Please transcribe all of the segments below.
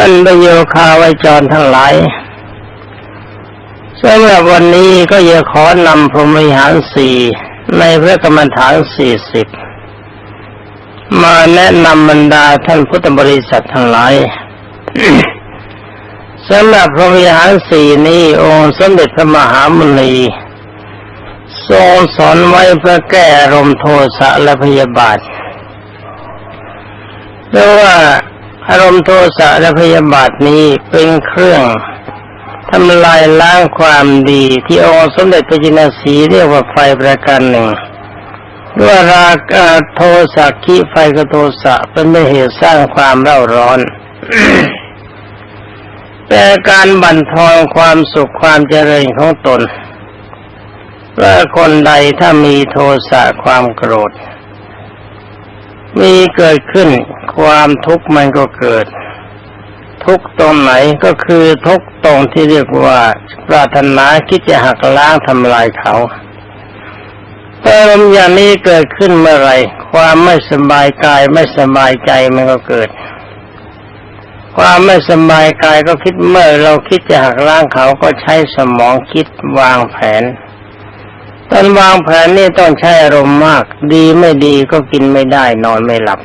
ท่านประโยคาไวจรทั้งหลายสำหรับวันนี้ก็จะขอนำพรหมวิหารสี่ในพระกรรมฐานสี่สิบมาแนะนำบรรดาท่านพุทธบริษัททั้งหลายสำหรับพรมวิหารสี่นี้องค์สมเด็จพระมหามุนีทรงสอนไว้เพื่อแก้อารมณ์โทสะและพยาบาทเพราะว่า อารมณ์โทสะและพยาบาทนี้เป็นเครื่องทำลายล้างความดีที่องค์สมเด็จพระจินสีเรียกว่าไฟประการหนึ่งด้วยราคะโทสะขีไฟกับโทสะเป็นเหตุสร้างความเร่าร้อนแต่การบั่นทอนความสุขความเจริญของตนว่าคนใดถ้ามีโทสะความโกรธ มีเกิดขึ้น ความทุกข์มันก็เกิด ทุกตรงไหนก็คือทุกตรงที่เรียกว่าปรารถนาคิดจะหักล้างทำลายเขาแต่ลมอย่างนี้เกิดขึ้นเมื่อไรความไม่สบายกายไม่สบายใจมันก็เกิด ความไม่สบายกายก็คิดเมื่อเราคิดจะหักล้างเขาก็ใช้สมองคิดวางแผนตอนวางแผนนี่ต้องใช้อารมณ์มาก ดีไม่ดีก็กินไม่ได้นอนไม่หลับ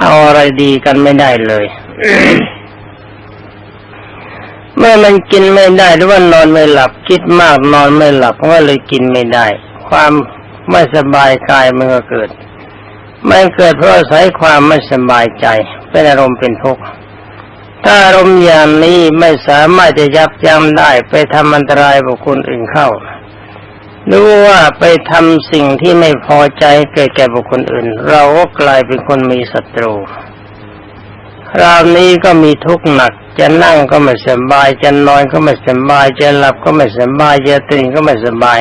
เอาอะไรดีกันไม่ได้เลย เมื่อมันกินไม่ได้หรือว่านอนไม่หลับ คิดมากนอนไม่หลับก็เลยกินไม่ได้ ความไม่สบายกายมันก็เกิด มันเกิดเพราะอาศัยความไม่สบายใจเป็นอารมณ์เป็นทุกข์ถ้าอารมณ์อย่างนี้ไม่สามารถจะยับยั้งได้ไปทำอันตรายบุคคลอื่นเข้า รู้ว่าไปทำสิ่งที่ไม่พอใจเกิดแก่บุคคลอื่น เราก็กลายเป็นคนมีศัตรูคราวนี้ก็มีทุกข์หนัก จะนั่งก็ไม่สบาย จะนอนก็ไม่สบาย จะหลับก็ไม่สบาย จะตื่นก็ไม่สบาย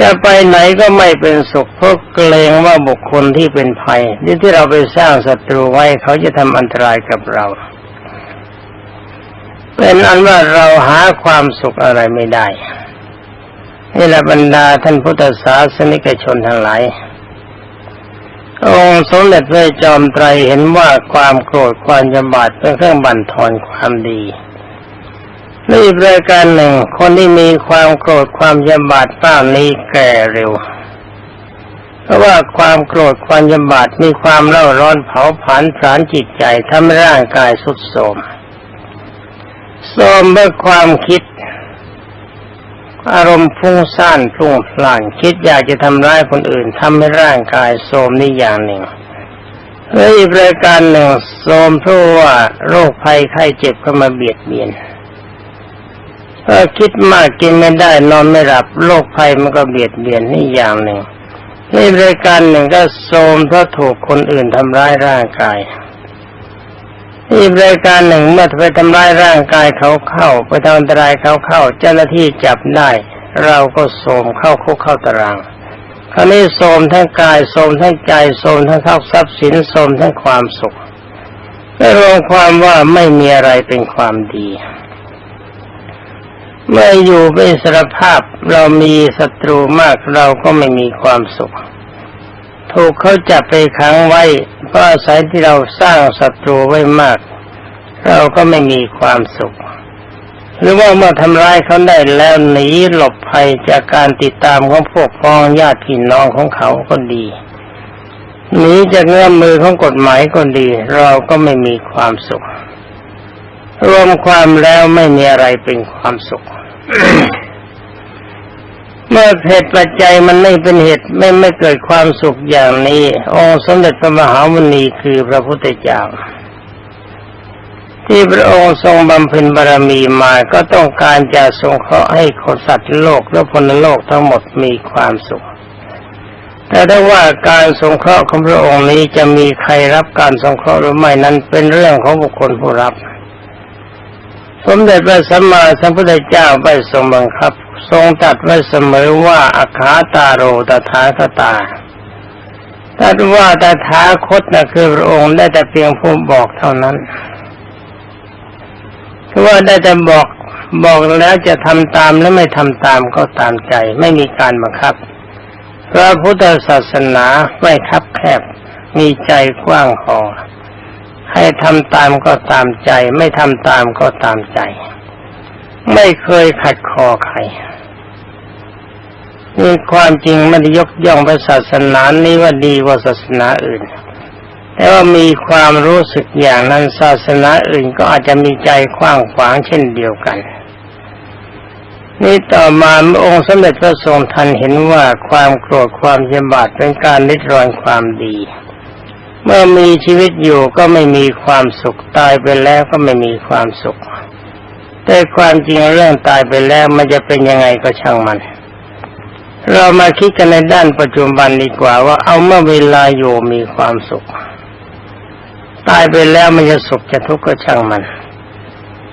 จะไปไหนก็ไม่เป็นสุขเพราะเกรงว่าบุคคลที่เป็นภัยที่ที่เราไปสร้างศัตรูไว้เขาจะทำอันตรายกับเรา เป็นอันว่าเราหาความสุขอะไรไม่ได้ นี่แหละบรรดาท่านพุทธศาสนิกชนทั้งหลาย องค์สมเด็จพระจอมไตรเห็นว่าความโกรธความยำบาดเป็นเครื่องบั่นทอนความดีนี่รายการหนึ่งคนที่มีความโกรธความยำบาดป้านี้แก่เร็ว เพราะว่าความโกรธความยำบาดมีความเล่าร้อนเผาผลาญผลาญจิตใจทำให้ร่างกายสุดโทรมโทรมเมื่อความคิด อารมณ์ฟุ้งซ่านพลุ่งพล่านคิดอยากจะทำร้ายคนอื่นทำให้ร่างกายโทรมนี่อย่างหนึ่งและอีกรายการหนึ่งโทรมเพราะว่าโรคภัยไข้เจ็บเข้ามาเบียดเบียนถ้าคิดมากกินไม่ได้นอนไม่หลับโรคภัยมันก็เบียดเบียนนี่อย่างหนึ่งในรายการหนึ่งก็โทรมเพราะถูกคนอื่นทำร้ายร่างกาย อีกรายการหนึ่งเมื่อไปทำร้ายร่างกายเขาเข้าไปทำอันตรายเขาเข้า เจ้าหน้าที่จับได้ เราก็โสมเข้าคุกเข้าตารางคราวนี้โสมทั้งกายโสมทั้งใจโสมทั้งทรัพย์สินโสมทั้งความสุขได้รวมความว่าไม่มีอะไรเป็นความดี เมื่ออยู่เป็นสารภาพเรามีศัตรูมากเราก็ไม่มีความสุข ถูกเขาจับไปขังไว้ เพราะอาศัยที่เราสร้างศัตรูไว้มาก เราก็ไม่มีความสุข หรือว่าเมื่อทำร้ายเขาได้แล้วหนีหลบภัยจากการติดตามของพวกพ้องญาติพี่น้องของเขาก็ดีหนีจากเงื่อมมือของกฎหมายก็ดี เราก็ไม่มีความสุข รวมความแล้วไม่มีอะไรเป็นความสุข เมื่อเหตุปัจจัยมันไม่เป็นเหตุไม่ไม่เกิดความสุขอย่างนี้องค์สมเด็จพระมหามุนีคือพระพุทธเจ้าที่พระองค์ทรงบำเพ็ญบารมีมาก็ต้องการจะทรงเคราะห์ให้คนสัตว์โลกและพลโลกทั้งหมดมีความสุข แต่ถ้าว่าการทรงเคราะห์ของพระองค์นี้จะมีใครรับการทรงเคราะห์หรือไม่นั้นเป็นเรื่องของบุคคลผู้รับ สมเด็จพระสัมมาสัมพุทธเจ้าไปทรงบังคับ ทรงตัดไว้เสมอว่าอาคาตาโรตถาคตาตัดว่าตถาคตนะคือพระองค์ได้แต่เพียงผู้บอกเท่านั้นคือว่าได้แต่บอกบอกแล้วจะทำตามและไม่ทำตามก็ตามใจ ไม่มีการบังคับพระพุทธศาสนาไม่คับแคบ มีใจกว้างพอใให้ทำตามก็ตามใจ ไม่ทำตามก็ตามใจ ไม่เคยขัดคอใครนี่ความจริงไม่ได้ยกย่องพระศาสนานี้ว่าดีกว่าศาสนาอื่น แต่ว่ามีความรู้สึกอย่างนั้นศาสนาอื่นก็อาจจะมีใจกว้างขวางเช่นเดียวกัน นี่ต่อมาองค์สมเด็จพระทรงทันเห็นว่าความโกรธความเยบาดเป็นการนิดรอนความดี เมื่อมีชีวิตอยู่ก็ไม่มีความสุขตายไปแล้วก็ไม่มีความสุข แต่ความจริงเรื่องตายไปแล้วมันจะเป็นยังไงก็ช่างมัน เรามาคิดกันในด้านปัจจุบันดีกว่าว่าเอาเมื่อเวลาอยู่มีความสุข ตายไปแล้วมันจะสุขจะทุกข์ก็ช่างมัน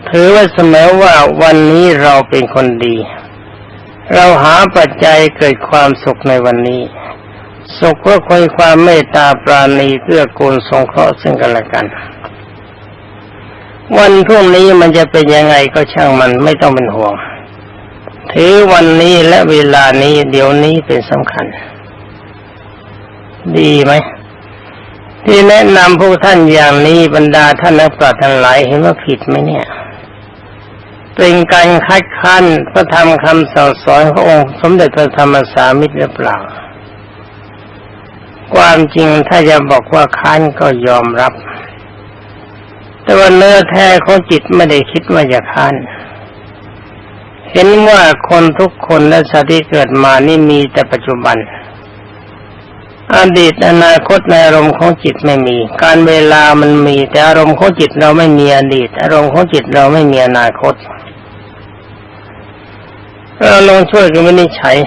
ถือว่าเสมอว่าวันนี้เราเป็นคนดี เราหาปัจจัยเกิดความสุขในวันนี้ สุขก็คอยความเมตตาปราณีเพื่อกูลสงเคราะห์ซึ่งกันและกัน วันพรุ่งนี้มันจะเป็นยังไงก็ช่างมันไม่ต้องเป็นห่วง ถือวันนี้และเวลานี้เดี๋ยวนี้เป็นสำคัญ ดีไหมที่แนะนำพวกท่านอย่างนี้บรรดาท่านนักปราชญ์ทั้งหลายเห็นว่าผิดไหมเนี่ย เป็นการคัดค้านพระธรรมคำสั่งสอนขององค์สมเด็จพระธรรมสามิตรหรือเปล่า ความจริงถ้าจะบอกว่าค้านก็ยอมรับ แต่ว่าเนื้อแท้ของจิตไม่ได้คิดว่าจะค้านเห็นว่าคนทุกคนและสัตว์ที่เกิดมานี่มีแต่ปัจจุบัน อดีตอนาคตในอารมณ์ของจิตไม่มี การเวลามันมี แต่อารมณ์ของจิตเราไม่มีอดีต อารมณ์ของจิตเราไม่มีอนาคตเราลองช่วยกันวินิจฉัย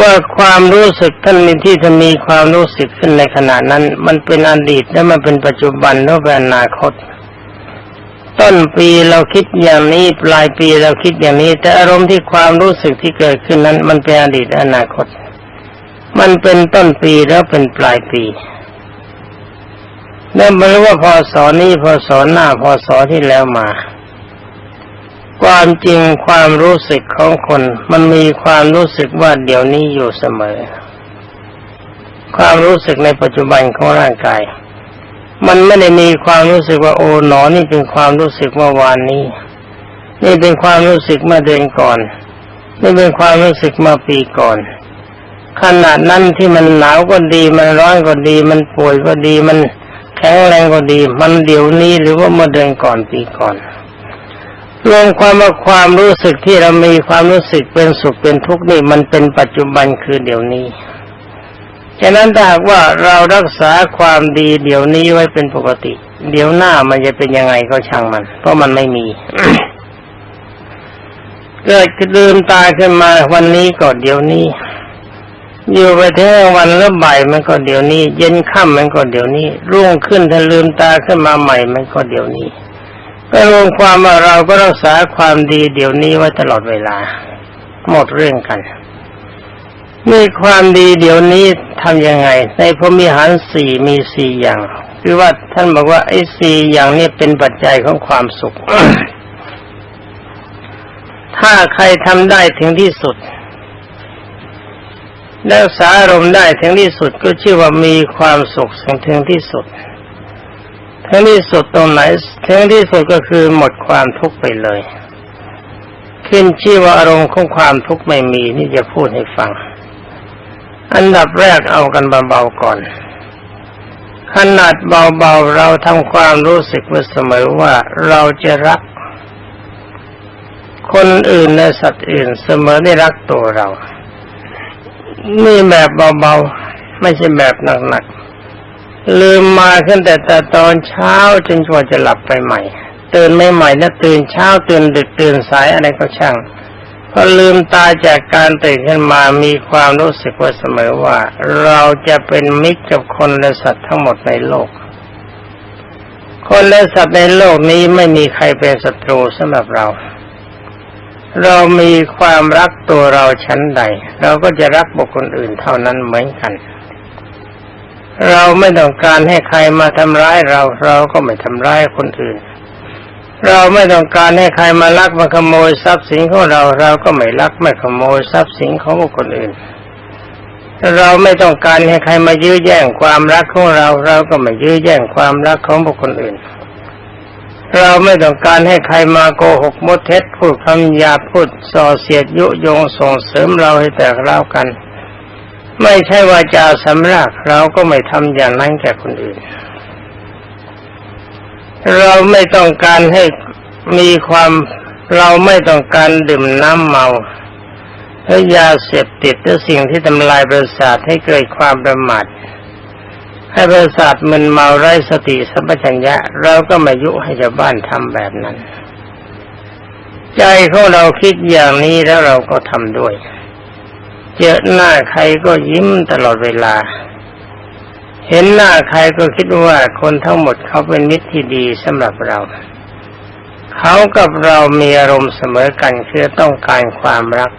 ว่าความรู้สึกท่านมีที่จะมีความรู้สึกขึ้นในขณะนั้น มันเป็นอดีตและมันเป็นปัจจุบันแล้วเป็นอนาคต ต้นปีเราคิดอย่างนี้ปลายปีเราคิดอย่างนี้ แต่อารมณ์ที่ความรู้สึกที่เกิดขึ้นนั้น มันเป็นอดีตและอนาคต มันเป็นต้นปีแล้วเป็นปลายปีนั่นไม่รู้ว่าพอสอนี้พอสอนหน้าพอสอที่แล้วมา ความจริงความรู้สึกของคนมันมีความรู้สึกว่าเดี๋ยวนี้อยู่เสมอ ความรู้สึกในปัจจุบันของร่างกาย มันไม่ได้มีความรู้สึกว่าโอ้หนอนี่เป็นความรู้สึกเมื่อวานนี้ นี่เป็นความรู้สึกเมื่อเดือนก่อน นี่เป็นความรู้สึกเมื่อปีก่อน ขนาดนั้นที่มันหนาวก็ดีมันร้อนก็ดี มันป่วยก็ดีมันแข็งแรงก็ดี มันเดี๋ยวนี้หรือว่าเมื่อเดือนก่อนปีก่อน รวมความว่าความรู้สึกที่เรามีความรู้สึกเป็นสุขเป็นทุกข์นี่มันเป็นปัจจุบันคือเดี๋ยวนี้ ฉะนั้นถ้าหากว่าเรารักษาความดีเดี๋ยวนี้ไว้เป็นปกติ เดี๋ยวหน้ามันจะเป็นยังไงก็ช่างมัน เพราะมันไม่มีเกิดลืมตาขึ้นมาวันนี้ก็เดี๋ยวนี้ อยู่ไปถึงวันแล้วบ่ายมันก็เดี๋ยวนี้ เย็นค่ำมันก็เดี๋ยวนี้ รุ่งขึ้นถ้าลืมตาขึ้นมาใหม่มันก็เดี๋ยวนี้ ก็รวมความว่าเราก็รักษาความดีเดี๋ยวนี้ไว้ตลอดเวลา หมดเรื่องกันมีความดีเดี๋ยวนี้ทำยังไง ในพรมิหารสี่มีสี่อย่าง คือว่าท่านบอกว่าไอ้สี่อย่างนี้เป็นปัจจัยของความสุข ถ้าใครทำได้ถึงที่สุดรักษาอารมณ์ได้ถึงที่สุดก็ชื่อว่ามีความสุขถึงที่สุด ถึงที่สุดตรงไหนถึงที่สุดก็คือหมดความทุกข์ไปเลย ขึ้นชื่อว่าอารมณ์ของความทุกข์ไม่มีนี่จะพูดให้ฟัง อันดับแรกเอากันเบาๆก่อน ขนาดเบาๆเราทำความรู้สึกไว้เสมอว่าเราจะรัก คนอื่นและสัตว์อื่นเสมอได้รักตัวเรา นี่แบบเบาๆไม่ใช่แบบหนักๆ ลืมมาขึ้นแต่แต่ตอนเช้าจนกว่าจะหลับไปใหม่ตื่นไม่ใหม่นะตื่นเช้าตื่นดึกตื่นสายอะไรก็ช่างพอลืมตาจากการตื่นขึ้นมามีความรู้สึกว่าเสมอว่า เราจะเป็นมิตรกับคนและสัตว์ทั้งหมดในโลก คนและสัตว์ในโลกนี้ไม่มีใครเป็นศัตรูสำหรับเรา เรามีความรักตัวเราชั้นใด เราก็จะรักบุคคลอื่นเท่านั้นเหมือนกัน เราไม่ต้องการให้ใครมาทำร้ายเรา เราก็ไม่ทำร้ายคนอื่น เราไม่ต้องการให้ใครมาลักมาขโมยทรัพย์สินของเรา เราก็ไม่ลักไม่ขโมยทรัพย์สินของบุคคลอื่น เราไม่ต้องการให้ใครมายื้อแย่งความรักของเรา เราก็ไม่ยื้อแย่งความรักของบุคคลอื่น เราไม่ต้องการให้ใครมาโกหกมดเท็จพูดคำหยาพูดส่อเสียดยุยงส่งเสริมเราให้แตกเล่ากัน ไม่ใช่ว่าจะสำรักเราก็ไม่ทำอย่างนั้นแก่คนอื่น เราไม่ต้องการให้มีความเราไม่ต้องการดื่มน้ำเมาหรือยาเสพติดหรือสิ่งที่ทำลายประสาทให้เกิดความประมาทให้ประสาทมันเมาไร้สติสัมปชัญญะ เราก็ไม่ยุให้ชาวบ้านทำแบบนั้น ใจของเราคิดอย่างนี้แล้วเราก็ทำด้วย เจอหน้าใครก็ยิ้มตลอดเวลา เห็นหน้าใครก็คิดว่าคนทั้งหมดเขาเป็นมิตรที่ดีสำหรับเรา เขากับเรามีอารมณ์เสมอกันคือต้องการความรัก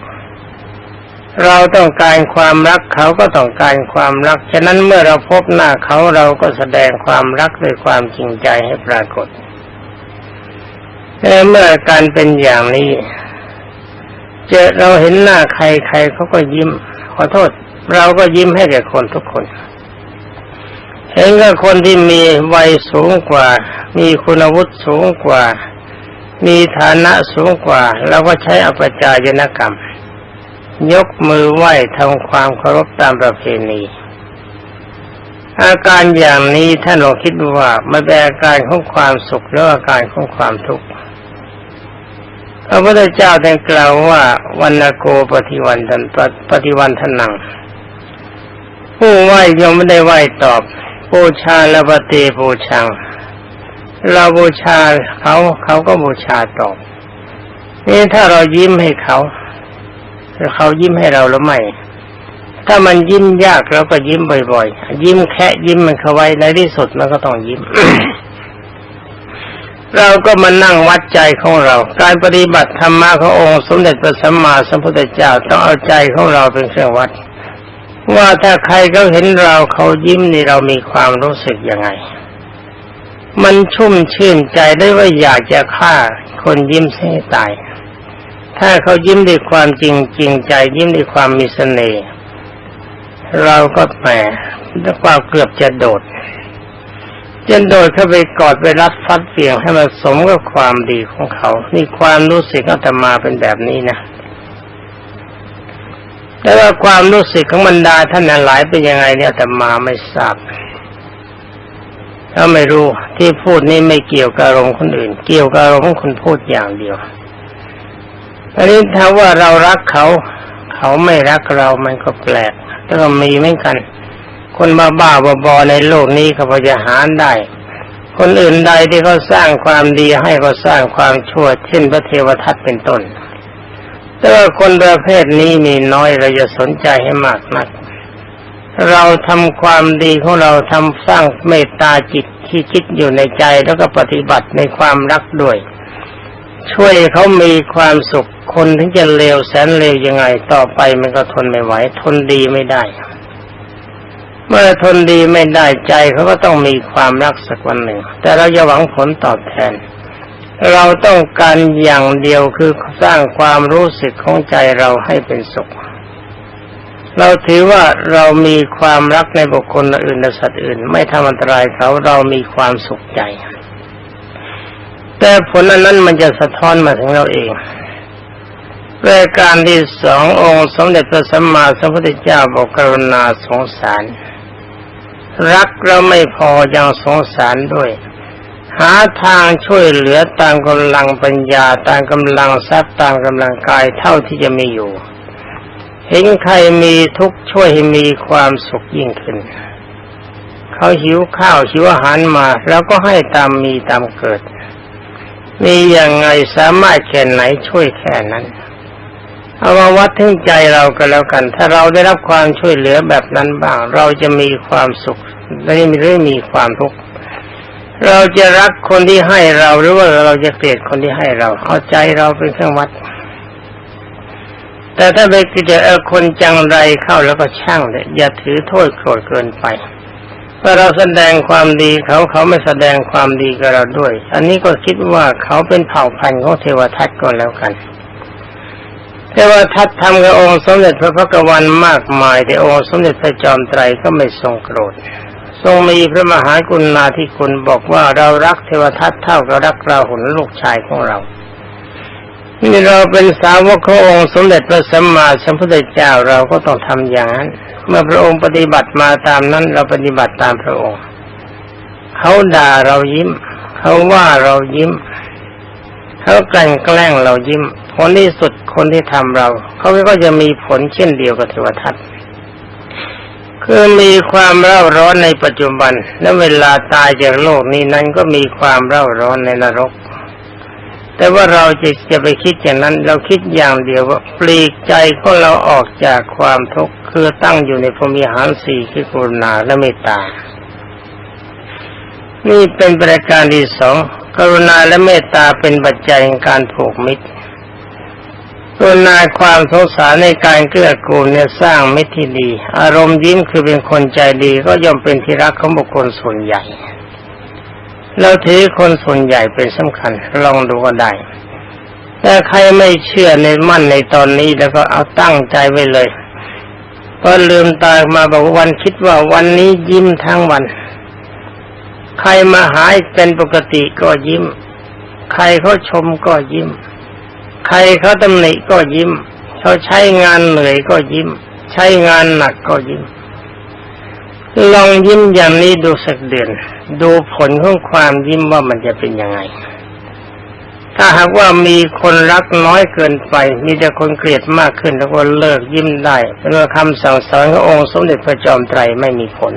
เราต้องการความรักเขาก็ต้องการความรัก ฉะนั้นเมื่อเราพบหน้าเขาเราก็แสดงความรักด้วยความจริงใจให้ปรากฏแต่เมื่อการเป็นอย่างนี้ เจอเราเห็นหน้าใครใครเขาก็ยิ้ม ขอโทษ เราก็ยิ้มให้แก่คนทุกคน เห็นกับคนที่มีวัยสูงกว่า มีคุณวุฒิสูงกว่า มีฐานะสูงกว่าเราก็ใช้อปจายนกรรม ยกมือไหว้ทำความเคารพตามประเพณีอาการอย่างนี้ท่านลองคิดดูว่ามันเป็นอาการของความสุขหรืออาการของความทุกข์ พระพุทธเจ้าได้กล่าวว่าวันโกปฏิวันตันปฏิวันทนัง ผู้ไหว้ยังไม่ได้ไหว้ตอบบูชาละปฏิบูชังเราบูชาเขาเขาก็บูชาตอบนี่ถ้าเรายิ้มให้เขาเขายิ้มให้เราหรือไม่ถ้ามันยิ้มยากเราก็ยิ้มบ่อยๆ ยิ้มแค่ยิ้มมันเข้าไว้ในที่สุดมันก็ต้องยิ้ม เราก็มานั่งวัดใจของเรา การปฏิบัติธรรมะขององค์สมเด็จพระสัมมาสัมพุทธเจ้าต้องเอาใจของเราเป็นเครื่องวัด ว่าถ้าใครเขาเห็นเราเขายิ้มนี่เรามีความรู้สึกยังไง มันชุ่มชื่นใจได้ว่าอยากจะฆ่าคนยิ้มให้ตาย ถ้าเขายิ้มด้วยความจริงจริงใจยิ้มด้วยความมีเสน่ห์เราก็แหมด้วยความเกือบจะโดด จนโดดเข้าไปกอดไปรัดฟัดเสี่ยงให้มันสมกับความดีของเขา นี่ความรู้สึกของธรรมาเป็นแบบนี้นะแต่ว่าความรู้สึกของบรรดาท่านหลายเป็นยังไงเนี่ยธรรมาไม่ทราบถ้าไม่รู้ที่พูดนี่ไม่เกี่ยวกับอารมณ์คนอื่น เกี่ยวกับอารมณ์ของคนพูดอย่างเดียวอันนี้ถ้าว่าเรารักเขา เขาไม่รักเรามันก็แปลกแต่ก็มีเหมือนกัน คนบ้าบ้าบอในโลกนี้เขาพอจะหาได้ คนอื่นใดที่เขาสร้างความดีให้เขาสร้างความชั่ว เช่นพระเทวทัตเป็นต้น แต่ว่าคนประเภทนี้มีน้อยเราจะสนใจให้มากนัก เราทำความดีของเราทำสร้างเมตตาจิตที่คิดอยู่ในใจแล้วก็ปฏิบัติในความรักด้วย ช่วยเขามีความสุขคนถึงจะเลวแสนเลวยังไงต่อไปมันก็ทนไม่ไหว ทนดีไม่ได้ เมื่อทนดีไม่ได้ใจเขาก็ต้องมีความรักสักวันหนึ่ง แต่เราจะหวังผลตอบแทน เราต้องการอย่างเดียวคือสร้างความรู้สึกของใจเราให้เป็นสุข เราถือว่าเรามีความรักในบุคคลอื่นและสัตว์อื่น ไม่ทำอันตรายเขาเรามีความสุขใจ แต่ผลอันนั้นมันจะสะท้อนมาถึงเราเองรายการที่สององค์สมเด็จพระสัมมาสัมพุทธเจ้าบอกกรุณาสงสาร รักเราไม่พอยังสงสารด้วย หาทางช่วยเหลือตามกำลังปัญญาตามกำลังทรัพย์ตามกำลังกายเท่าที่จะมีอยู่ เห็นใครมีทุกช่วยให้มีความสุขยิ่งขึ้น เขาหิวข้าวหิวอาหารมา แล้วก็ให้ตามมีตามเกิด มีอย่างไงสามารถแค่ไหนช่วยแค่นั้น เอามาวัดถึงใจเราก็แล้วกัน ถ้าเราได้รับความช่วยเหลือแบบนั้นบ้าง เราจะมีความสุขไม่ได้มีความทุกข์เราจะรักคนที่ให้เราหรือว่าเราจะเกลียดคนที่ให้เรา เอาใจเราเป็นเครื่องวัด แต่ถ้าไปกิเลสเออคนจังไรเข้าแล้วก็ช่างเลยอย่าถือโทษโกรธเกินไปเมื่อเราแสดงความดีเขาเขาไม่แสดงความดีกับเราด้วย อันนี้ก็คิดว่าเขาเป็นเผ่าพันธุ์ของเทวทัตก็แล้วกัน แต่ว่าทัดทำกับองค์สมเด็จพระพักตร์วันมากมาย แต่องค์สมเด็จพระจอมไตรก็ไม่ทรงโกรธ ทรงมีพระมหากรุณาธิคุณบอกว่าเรารักเทวทัตเท่ากับรักราหุลลูกชายของเรานี่เราเป็นสาวกขององค์สมเด็จพระสัมมาสัมพุทธเจ้าเราก็ต้องทำอย่างนั้น เมื่อพระองค์ปฏิบัติมาตามนั้น เราปฏิบัติตามพระองค์ เขาด่าเรายิ้ม เขาว่าเรายิ้ม เขากลั่นแกล้งเรายิ้ม ลที่สุดคนที่ทำเราเขาก็จะมีผลเช่นเดียวกับเทวทัตคือมีความเร่าร้อนในปัจจุบัน และเวลาตายจากโลกนี้นั้นก็มีความเร่าร้อนในนรก แต่ว่าเราจะจะไปคิดอย่างนั้น เราคิดอย่างเดียวว่าปลีกใจของเราออกจากความทุกข์คือตั้งอยู่ในพรมิหารสี่คือกรุณาและเมตตา นี่เป็นประการที่สองกรุณาและเมตตาเป็นปัจจัยในการผูกมิตร กรุณาความสงสารในการเกื้อกูลเนี่ยสร้างไมิตรที่ดี อารมณ์ยิ้มคือเป็นคนใจดีก็ย่อมเป็นที่รักของบุคคลส่วนใหญ่ เราถือคนส่วนใหญ่เป็นสำคัญ ลองดูก็ได้ แต่ใครไม่เชื่อในมั่นในตอนนี้แล้วก็เอาตั้งใจไว้เลยพอลืมตามาบอกวันคิดว่าวันนี้ยิ้มทั้งวัน ใครมาหายเป็นปกติก็ยิ้ม ใครเขาชมก็ยิ้ม ใครเขาตำหนิก็ยิ้ม เขาใช้งานเหนื่อยก็ยิ้ม ใช้งานหนักก็ยิ้ม ลองยิ้มอย่างนี้ดูสักเดือน ดูผลของความยิ้มว่ามันจะเป็นยังไง ถ้าหากว่ามีคนรักน้อยเกินไป มีแต่คนเกลียดมากขึ้นแล้วก็เลิกยิ้มได้เป็นว่าคำสั่งสอนขององค์สมเด็จพระจอมไตรไม่มีผล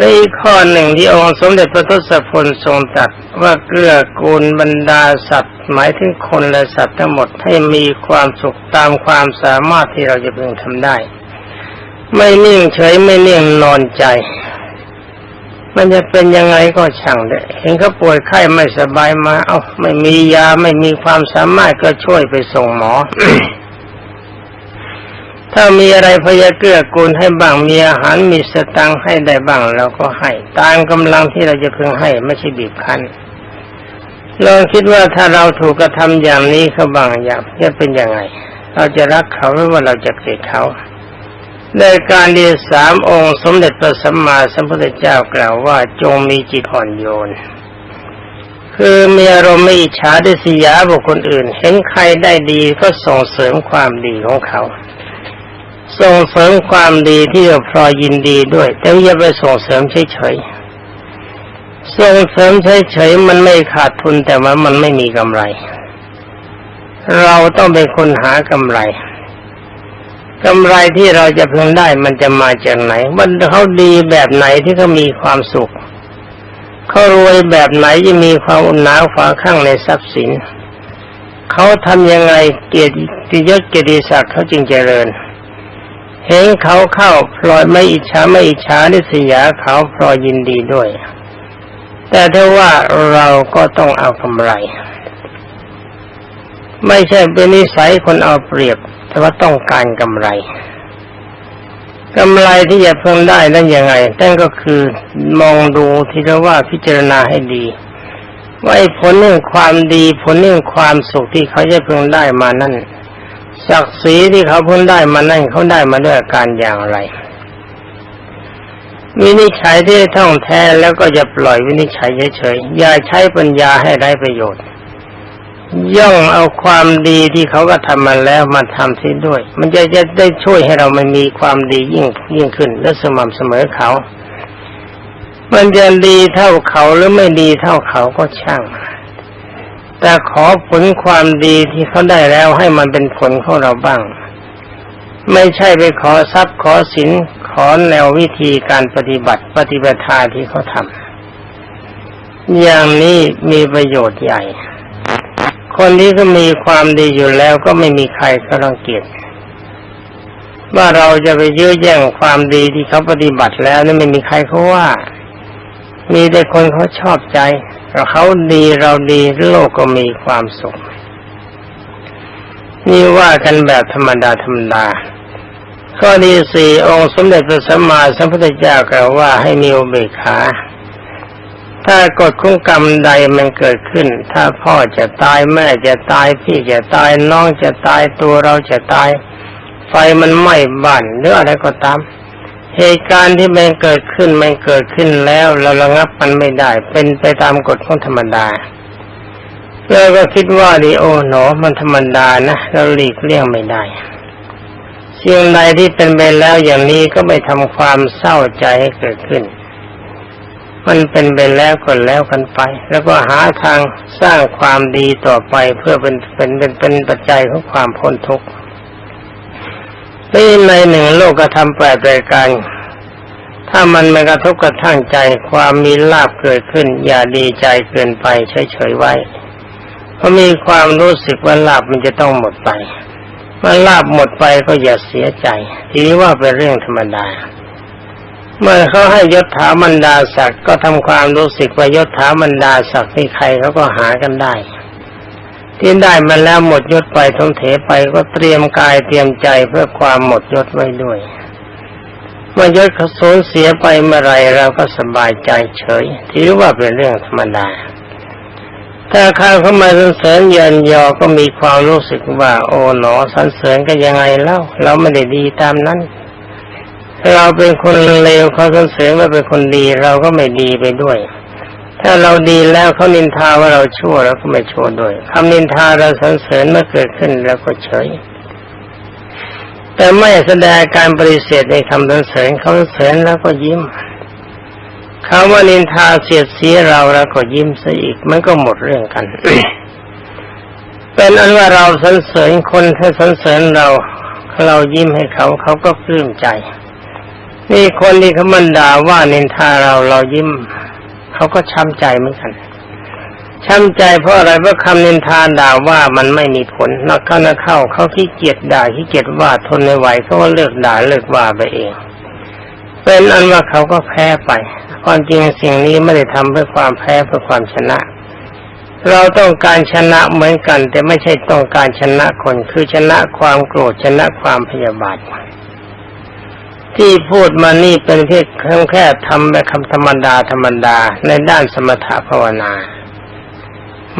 ในข้อหนึ่งที่องค์สมเด็จพระทศพลทรงตรัสว่าเกื้อกูลบรรดาสัตว์ หมายถึงคนและสัตว์ทั้งหมดให้มีความสุขตามความสามารถที่เราจะพึงทำได้ ไม่นิ่งเฉยไม่นิ่งนอนใจ มันจะเป็นยังไงก็ช่างเถอะเห็นเขาป่วยไข้ไม่สบายมา เอา้าไม่มียาไม่มีความสามารถก็ช่วยไปส่งหมอ ถ้ามีอะไรพยาเกื้อกูลให้บ้างมีอาหารมีสตังให้ได้บ้างเราก็ให้ ตามกำลังที่เราจะพึงให้ไม่ใช่บีบคั้นลองคิดว่าถ้าเราถูกกระทำอย่างนี้เขาบางอย่างจะเป็นยังไง เราจะรักเขาหรือว่าเราจะเกลียดเขาในการเดียสามองค์สมเด็จพระสัมมาสัมพุทธเจ้ากล่าวว่าจงมีจิตอ่อนโยน คือมีอารมณ์ไม่อิจฉาดิสยาบุคคลอื่น เห็นใครได้ดีก็ส่งเสริมความดีของเขา ส่งเสริมความดีที่เราพลอยยินดีด้วย แต่อย่าไปส่งเสริมเฉยๆส่งเสริมเฉยๆมันไม่ขาดทุนแต่ว่ามันไม่มีกำไร เราต้องเป็นคนหากำไรกำไรที่เราจะพึงได้มันจะมาจากไหน มันเขาดีแบบไหนที่เขามีความสุขเขารวยแบบไหนจะมีความอุ่นหนาฝาข้างในทรัพย์สินเขาทำยังไงเกียรติยศเกียรติศักดิ์เขาจึงเจริญเเห็นเขาเข้าพลอยไม่อิจฉาไม่อิจฉานิสยาเขาพลอยยินดีด้วย แต่ถ้าว่าเราก็ต้องเอากำไร ไม่ใช่เป็นนิสัยคนเอาเปรียบ แต่ว่าต้องการกำไรกำไรที่จะเพิ่มได้นั้นยังไงนั่นก็คือมองดูที่เรียกว่าพิจารณาให้ดี ว่าผลเรื่องความดีผลเรื่องความสุขที่เขาจะเพิ่งได้มานั่น ศักดิ์ศรีที่เขาเพิ่งได้มานั่นเขาได้มาด้วยการอย่างไร วินิจฉัยที่ท่องแท้แล้วก็จะปล่อยวินิจฉัยเฉยๆอย่าใช้ปัญญาให้ได้ประโยชน์ ย่องเอาความดีที่เขาก็ทำมาแล้วมาทำซิด้วย มันจะจะได้ช่วยให้เรามันมีความดียิ่งยิ่งขึ้น และสม่ำเสมอเขา มันจะดีเท่าเขาหรือไม่ดีเท่าเขาก็ช่าง แต่ขอผลความดีที่เขาได้แล้วให้มันเป็นผลของเราบ้าง ไม่ใช่ไปขอทรัพย์ขอสินขอแนววิธีการปฏิบัติปฏิบัติทาที่เขาทำอย่างนี้มีประโยชน์ใหญ่ คนที่ก็มีความดีอยู่แล้วก็ไม่มีใครก็รังเกียจว่าเราจะไปยื้อแย่งความดีที่เขาปฏิบัติแล้วนี่ไม่มีใครเขาว่า มีแต่คนเขาชอบใจ เขาดีเราดีโลกก็มีความสุข นี่ว่ากันแบบธรรมดาธรรมดาข้อที่สี่องค์สมเด็จพระสัมมาสัมพุทธเจ้ากล่าวว่าให้มีอุเบกขา ถ้ากฎของกรรมใดมันเกิดขึ้น ถ้าพ่อจะตายแม่จะตายพี่จะตายน้องจะตายตัวเราจะตาย ไฟมันไหม้บ้านหรืออะไรก็ตาม เหตุการณ์ที่มันเกิดขึ้นมันเกิดขึ้นแล้ว เราระงับมันไม่ได้ เป็นไปตามกฎของธรรมดาเราก็คิดว่าดีโอหนอมันธรรมดานะเราหลีกเลี่ยงไม่ได้สิ่งใดที่เป็นไปแล้วอย่างนี้ก็ไม่ทำความเศร้าใจให้เกิดขึ้น มันเป็นไปแล้วก็แล้วกันไป แล้วก็หาทางสร้างความดีต่อไปเพื่อเป็นเป็นเป็นเป็นปัจจัยของความพ้นทุกข์ นี่ในหนึ่งโลกกระทำแปดรายการ ถ้ามันไม่กระทบกระทั่งใจความมีลาบเกิดขึ้น อย่าดีใจเกินไปเฉยๆไว้ เพราะมีความรู้สึกว่าลาบมันจะต้องหมดไปเมื่อลาบหมดไปก็อย่าเสียใจ ทีนี้ว่าเป็นเรื่องธรรมดา เมื่อเขาให้ยศถาบรรดาศักดิ์ก็ทำความรู้สึกว่ายศถาบรรดาศักดิ์ที่ใครเขาก็หากันได้ ที่ได้มาแล้วหมดยศไปทงเถไปก็เตรียมกายเตรียมใจเพื่อความหมดยศไว้ด้วยเมื่อยศเขาสูญเสียไปเมื่อไรเราก็สบายใจเฉยถือว่าเป็นเรื่องธรรมดาถ้าข้าเข้ามาสรรเสริญเยินยอก็มีความรู้สึกว่า โอ๋หนอสรรเสริญก็ยังไงเล่าเราไม่ได้ดีตามนั้นเราเป็นคนเลวเขาสรรเสริญว่าเป็นคนดีเราก็ไม่ดีไปด้วย ถ้าเราดีแล้วเขานินทาว่าเราชั่วเราก็ไม่ชั่วด้วยคำนินทาเราสรรเสริญเมื่อเกิดขึ้นแล้วก็เฉย แต่ไม่แสดงการปฏิเสธในคำสรรเสริญเขาสรรเสริญแล้วก็ยิ้มเขาว่านินทาเสียดสีเราแล้วก็ยิ้มซะอีกมันก็หมดเรื่องกัน เป็นอันว่าเราสรรเสริญคนถ้าสรรเสริญเราเรายิ้มให้เขาเขาก็ปลื้มใจ นี่คนที่เขามันด่าว่านินทาเราเรายิ้ม เขาก็ช้ำใจเหมือนกันช้ำใจเพราะอะไรเพราะคำนินทานด่าว่ามันไม่มีผลนักเข้านักเข้าเขาขี้เกียจด่าขี้เกียจว่าทนไม่ไหวเขาก็เลิกด่าเลิกว่าไปเอง เป็นอันว่าเขาก็แพ้ไปความจริงสิ่งนี้ไม่ได้ทำเพื่อความแพ้เพื่อความชนะ เราต้องการชนะเหมือนกัน แต่ไม่ใช่ต้องการชนะคนคือชนะความโกรธชนะความพยาบาท ที่พูดมานี่เป็นเพียงแค่ทำแบบคำธรรมดาธรรมดาในด้านสมถะภาวนา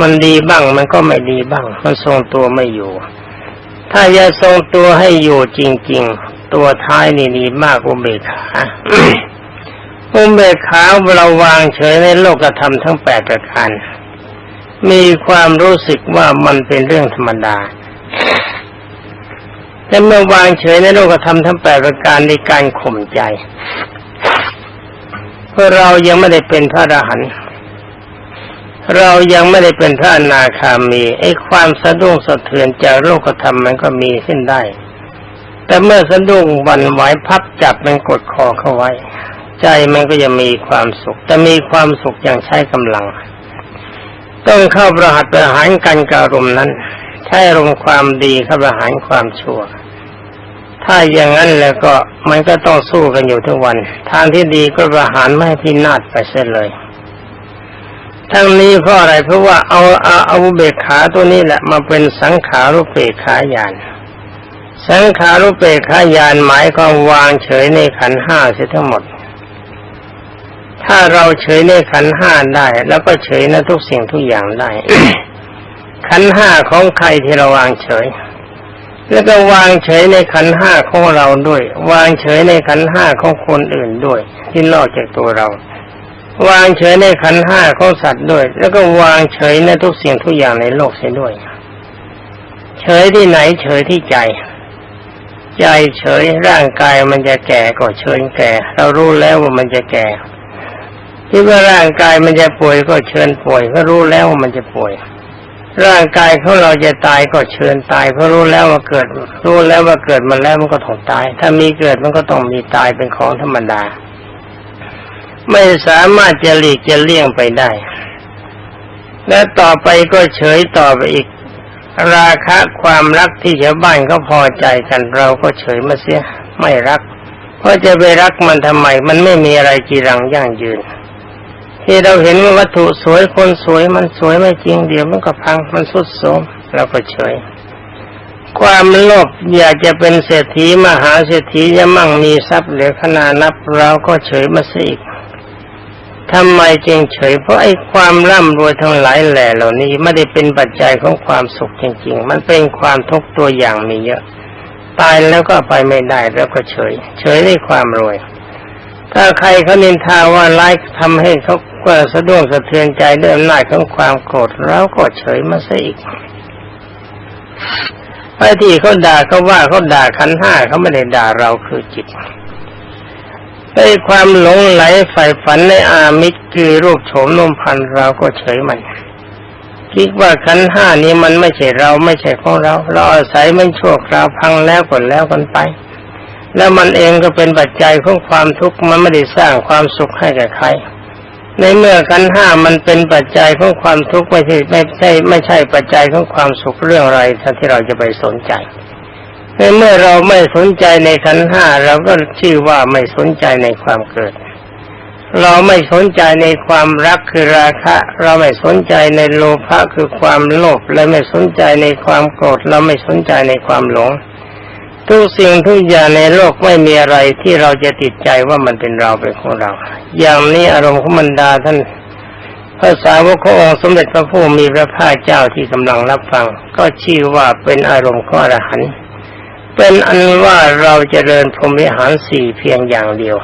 มันดีบ้างมันก็ไม่ดีบ้าง มันทรงตัวไม่อยู่ ถ้าจะทรงตัวให้อยู่จริง ๆ ตัวท้ายนี่ดีมากอุเบกขาอุเบกขาเราวางเฉยในโลกธรรมทั้งแปดประการมีความรู้สึกว่ามันเป็นเรื่องธรรมดา แต่เมื่อวางเฉยในโลกธรรมทั้งแปดประการในการข่มใจเพราะเรายังไม่ได้เป็นพระอรหันต์เรายังไม่ได้เป็นพระอนาคามีไอ้ความสะดุ้งสะเทือนจากโลกธรรมมันก็มีขึ้นได้ แต่เมื่อสะดุ้งวันไหวพับจับมันกดคอเข้าไว้ ใจมันก็จะมีความสุข แต่มีความสุขอย่างใช้กำลัง ต้องเข้าประหัตประหารกันการมนั้น ใช้รมความดีเข้าประหารความชั่ว ถ้าอย่างนั้นแล้วก็มันก็ต้องสู้กันอยู่ทุกวัน ทางที่ดีก็ประหารไม่พินาศไปเสียเลย ทั้งนี้เพราะอะไรเพราะว่าเอาเอาเอาเบกขาตัวนี้แหละมาเป็นสังขารุเปกขายานสังขารุเปกขายานหมายความวางเฉยในขันห้าเสียทั้งหมด ถ้าเราเฉยในขันห้าได้ แล้วก็เฉยในทุกสิ่งทุกอย่างได้ ขันห้าของใครที่เราวางเฉย แล้วก็วางเฉยในขันห้าของเราด้วย วางเฉยในขันห้าของคนอื่นด้วย ที่นอกจากตัวเรา วางเฉยในขันห้าของสัตว์ด้วย แล้วก็วางเฉยในทุกสิ่งทุกอย่างในโลกเสียด้วย เฉยที่ไหนเฉยที่ใจใจเฉยร่างกายมันจะแก่ก็เฉยแก่ เรารู้แล้วว่ามันจะแก่คิดว่าร่างกายมันจะป่วยก็เชิญป่วย ก็รู้แล้วว่ามันจะป่วย ร่างกายของเราจะตายก็เชิญตายเพราะรู้แล้วว่าเกิด รู้แล้วว่าเกิดมาแล้วมันก็ต้องตาย ถ้ามีเกิดมันก็ต้องมีตายเป็นของธรรมดา ไม่สามารถจะหลีกจะเลี่ยงไปได้ และต่อไปก็เฉยต่อไปอีก ราคะความรักที่ชาวบ้านก็พอใจกันเราก็เฉยมาเสียไม่รัก เพราะจะไปรักมันทำไม มันไม่มีอะไรจีรังยั่งยืน ที่เราเห็นว่าวัตถุสวยคนสวยมันสวยไม่จริงเดี๋ยวมันก็พังมันสุดโทมเราก็เฉย ความโลภอยากจะเป็นเศรษฐีมหาเศรษฐีจะมั่งมีทรัพย์เหลือขนาดนับเราก็เฉยมาสิกททำไมจึงเฉย เพราะไอ้ความร่ำรวยทั้งหลายแหล่เหล่านี้ไม่ได้เป็นปัจจัยของความสุขจริง ๆ มันเป็นความทุกข์ตัวอย่างมีเยอะ ตายแล้วก็ไปไม่ได้แล้วก็เฉย เฉยในความรวย ถ้าใครเขานินทาว่าไล่ทำให้เขา เกิดสะดุ้งสะเทือนใจด้วยอำนาจของความโกรธเราก็เฉยมาซะอีกไอ้ที่เขาด่าเขาว่าเขาด่าขันห้าเขาไม่ได้ด่าเราคือจิตไอ้ความหลงไหลใฝ่ฝันในอามิตรคือรูปโฉมนมพันเราก็เฉยมันคิดว่าขันห้านี้มันไม่ใช่เราไม่ใช่ของเรา เราอาศัยมันชั่วคราวพังแล้วก่อนแล้วกันไป แล้วมันเองก็เป็นปัจจัยของความทุกข์มันไม่ได้สร้างความสุขให้แก่ใคร ในเมื่อขันห้ามันเป็นปัจจัยของความทุกข์ไม่ใช่ไม่ใช่ไม่ใช่ปัจจัยของความสุขเรื่องอะไรที่เราจะไปสนใจ ในเมื่อเราไม่สนใจในขันห้าเราก็ชื่อว่าไม่สนใจในความเกิด เราไม่สนใจในความรักคือราคะ เราไม่สนใจในโลภะคือความโลภและไม่สนใจในความโกรธเราไม่สนใจในความหลง ทุกสิ่งทุกอย่างในโลกไม่มีอะไรที่เราจะติดใจว่ามันเป็นเราเป็นของเรา อย่างนี้อารมณ์ของมันดาท่านภาษาวกขององค์สมเด็จพระผู้มีพระภาคเจ้าที่กำลังรับฟัง ก็ชื่อว่าเป็นอารมณ์ของอรหันเป็นอันว่าเราจเจริญพรหมวิหารสี่เพียงอย่างเดียว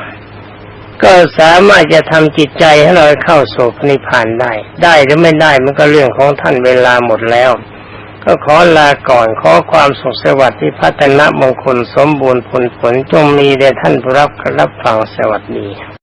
ก็สามารถจะทำจิตใจให้เราเข้าสู่นิพพานได้ ได้หรือไม่ได้มันก็เรื่องของท่านเวลาหมดแล้ว ก็ขอลาก่อนขอความสุขสวัสดิ์ที่พัฒนามงคลสมบูรณ์ผลผลจงมีแด่ท่านผู้รับรับฟังสวัสดี